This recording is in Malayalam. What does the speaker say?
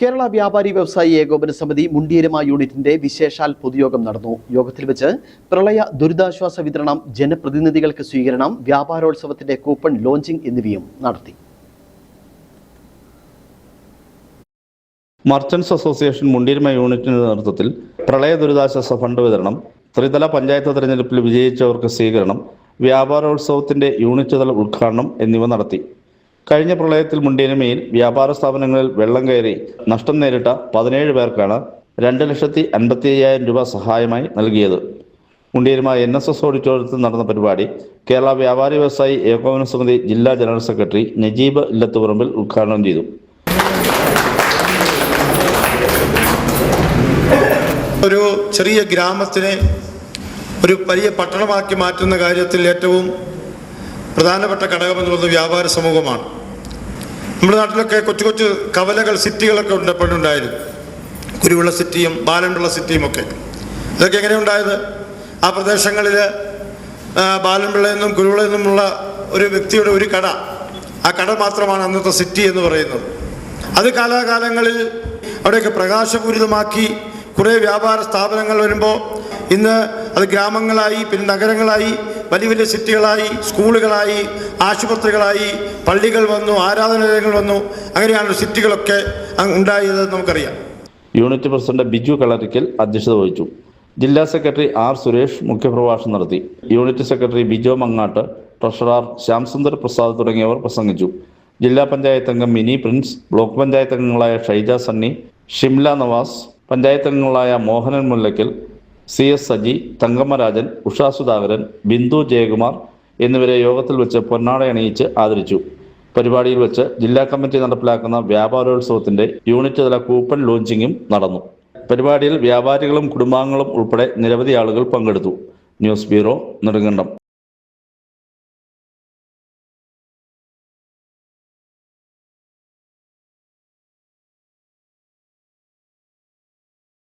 കേരള വ്യാപാരി വ്യവസായി ഏകോപന സമിതി മുണ്ടിയരമ യൂണിറ്റിന്റെ വിശേഷാൽ പൊതുയോഗം നടന്നു. യോഗത്തിൽ വെച്ച് പ്രളയ ദുരിതാശ്വാസ വിതരണം ജനപ്രതിനിധികൾക്ക് സ്വീകരണം വ്യാപാരോത്സവത്തിന്റെ കൂപ്പൺ ലോഞ്ചിംഗ് എന്നിവയും നടത്തി. മർച്ചന്റ്സ് അസോസിയേഷൻ മുണ്ടിയരമ യൂണിറ്റിന്റെ നേതൃത്വത്തിൽ പ്രളയ ദുരിതാശ്വാസ ഫണ്ട് വിതരണം ത്രിതല പഞ്ചായത്ത് തെരഞ്ഞെടുപ്പിൽ വിജയിച്ചവർക്ക് സ്വീകരണം വ്യാപാരോത്സവത്തിന്റെ യൂണിറ്റ് തല ഉദ്ഘാടനം എന്നിവ നടത്തി. കഴിഞ്ഞ പ്രളയത്തിൽ മുണ്ടിയരമയിൽ വ്യാപാര സ്ഥാപനങ്ങളിൽ വെള്ളം കയറി നഷ്ടം നേരിട്ട പതിനേഴ് പേർക്കാണ് രണ്ട് ലക്ഷത്തി അൻപത്തി അയ്യായിരം രൂപ സഹായമായി നൽകിയത്. മുണ്ടിയരുമ എൻ എസ് എസ് ഓഡിറ്റോറിയത്തിൽ നടന്ന പരിപാടി കേരള വ്യാപാരി വ്യവസായി ഏകോപന സമിതി ജില്ലാ ജനറൽ സെക്രട്ടറി നജീബ് ഇല്ലത്തുപറമ്പിൽ ഉദ്ഘാടനം ചെയ്തു. ഒരു ചെറിയ ഗ്രാമത്തിനെ ഒരു വലിയ പട്ടണമാക്കി മാറ്റുന്ന കാര്യത്തിൽ ഏറ്റവും പ്രധാനപ്പെട്ട ഘടകമെന്നുള്ളത് വ്യാപാര സമൂഹമാണ്. നമ്മുടെ നാട്ടിലൊക്കെ കൊച്ചു കൊച്ചു കവലകൾ സിറ്റികളൊക്കെ ഉണ്ട് പണ്ടുണ്ടായിരുന്നു കുരുവിള സിറ്റിയും ബാലൻപിള്ള സിറ്റിയും ഒക്കെ. ഇതൊക്കെ എങ്ങനെയുണ്ടായത് ആ പ്രദേശങ്ങളിൽ ബാലൻപിള്ള എന്നും കുരുവിള എന്നുമുള്ള ഒരു വ്യക്തിയുടെ ഒരു കട. ആ കട മാത്രമാണ് അന്നത്തെ സിറ്റി എന്ന് പറയുന്നത്. അത് കാലാകാലങ്ങളിൽ അവിടെയൊക്കെ പ്രകാശപൂരിതമാക്കി കുറേ വ്യാപാര സ്ഥാപനങ്ങൾ വരുമ്പോൾ ഇന്ന് അത് ഗ്രാമങ്ങളായി പിന്നെ നഗരങ്ങളായി വലിയ വലിയ സിറ്റികളായി സ്കൂളുകളായി ആശുപത്രികളായി പള്ളികൾ വന്നു ആരാധനാലയങ്ങൾ വന്നു. അങ്ങനെയാണ് സിറ്റികളൊക്കെ ഉണ്ടായത് നമുക്കറിയാം. യൂണിറ്റ് പ്രസിഡന്റ് ബിജു കളറിക്കൽ അധ്യക്ഷത വഹിച്ചു. ജില്ലാ സെക്രട്ടറി ആർ സുരേഷ് മുഖ്യപ്രഭാഷണം നടത്തി. Unit secretary Bijo Mangatt treasurer Shyamsundar Prasad തുടങ്ങിയവർ പ്രസംഗിച്ചു. ജില്ലാ പഞ്ചായത്ത് അംഗം മിനി പ്രിൻസ് ബ്ലോക്ക് പഞ്ചായത്ത് അംഗങ്ങളായ ഷൈജ സണ്ണി ഷിംല നവാസ് പഞ്ചായത്ത് അംഗങ്ങളായ മോഹനൻ മുല്ലയ്ക്കൽ സി എസ് സജി തങ്കമ്മ രാജൻ ഉഷാ സുധാകരൻ ബിന്ദു ജയകുമാർ എന്നിവരെ യോഗത്തിൽ വെച്ച് പൊന്നാട അണിയിച്ച് ആദരിച്ചു. പരിപാടിയിൽ വെച്ച് ജില്ലാ കമ്മിറ്റി നടപ്പിലാക്കുന്ന വ്യാപാരോത്സവത്തിന്റെ യൂണിറ്റ് തല കൂപ്പൺ ലോഞ്ചിങ്ങും നടന്നു. പരിപാടിയിൽ വ്യാപാരികളും കുടുംബാംഗങ്ങളും ഉൾപ്പെടെ നിരവധി ആളുകൾ പങ്കെടുത്തു. News bureau Nedumkandam.